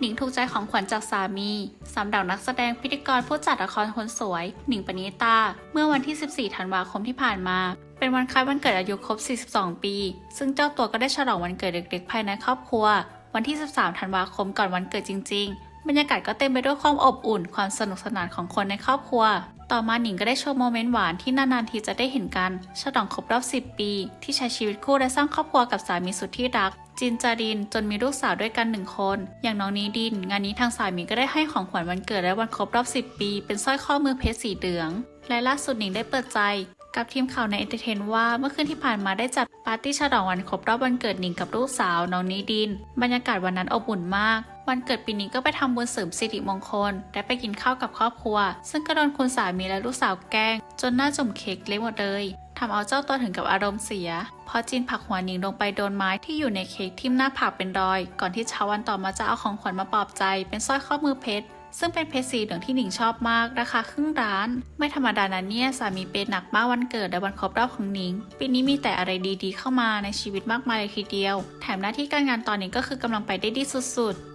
หนิงถูกใจของขวัญจากสามีสำหรับนักแสดงพิธีกรผู้จัดละครคนสวย หนิงปณิตา เมื่อวันที่ 14 ธันวาคมที่ผ่านมา เป็นวันคล้ายวันเกิดอายุครบ 42 ปี ซึ่งเจ้าตัวก็ได้ฉลองวันเกิดเด็กๆ ภายในครอบครัว วันที่ 13 ธันวาคมก่อนวันเกิดจริง ๆ บรรยากาศก็เต็มไปด้วยความอบอุ่น ความสนุกสนานของคนในครอบครัว ต่อมาหนิงก็ได้โชว์โมเมนต์หวานที่นานๆทีจะได้เห็นกัน ฉลองครบรอบ 10 ปี ที่ใช้ชีวิตคู่และสร้างครอบครัวกับสามีสุดที่รัก จินจารินจนมีลูกสาวด้วยกันหนึ่งคน อย่างน้องนีดิน งานนี้ทางสามีก็ได้ให้ของขวัญวันเกิดและวันครบรอบ 10 ปี เป็นสร้อยข้อมือเพชรสีเหลือง และล่าสุดหนิงได้เปิดใจ กับทีมข่าวในเอนเตอร์เทนว่าเมื่อคืนที่ผ่านมาได้จัดปาร์ตี้ฉลองวันครบรอบวันเกิดหนิงกับลูกสาวน้องนิดิน บรรยากาศวันนั้นอบอุ่นมากวันเกิดปีนี้ก็ไปทำบุญเสริมสิริมงคล และไปกินข้าวกับครอบครัว ซึ่งก็โดนคุณสามีและลูกสาวแกล้ง จนหน้าจมเค้กเละหมดเลย ทำเอาเจ้าตัวถึงกับอารมณ์เสียพอจินผักหัวหนิงลงไปโดนไม้ที่อยู่ในเค้กทิ่มหน้าผากเป็นรอย ก่อนที่เช้าวันต่อมาจะเอาของขวัญมาปลอบใจ เป็นสร้อยข้อมือเพชรซึ่งเป็นเพชรสีเหลืองที่หนิงชอบมาก ราคาครึ่งร้าน ไม่ธรรมดานะเนี่ยสามีเปย์หนักมากวันเกิดและวันครบรอบของหนิง ปีนี้มีแต่อะไรดีๆ เข้ามาในชีวิตมากมายเลยทีเดียว แถมหน้าที่การงานตอนนี้ก็คือกำลังไปได้ดีสุดๆ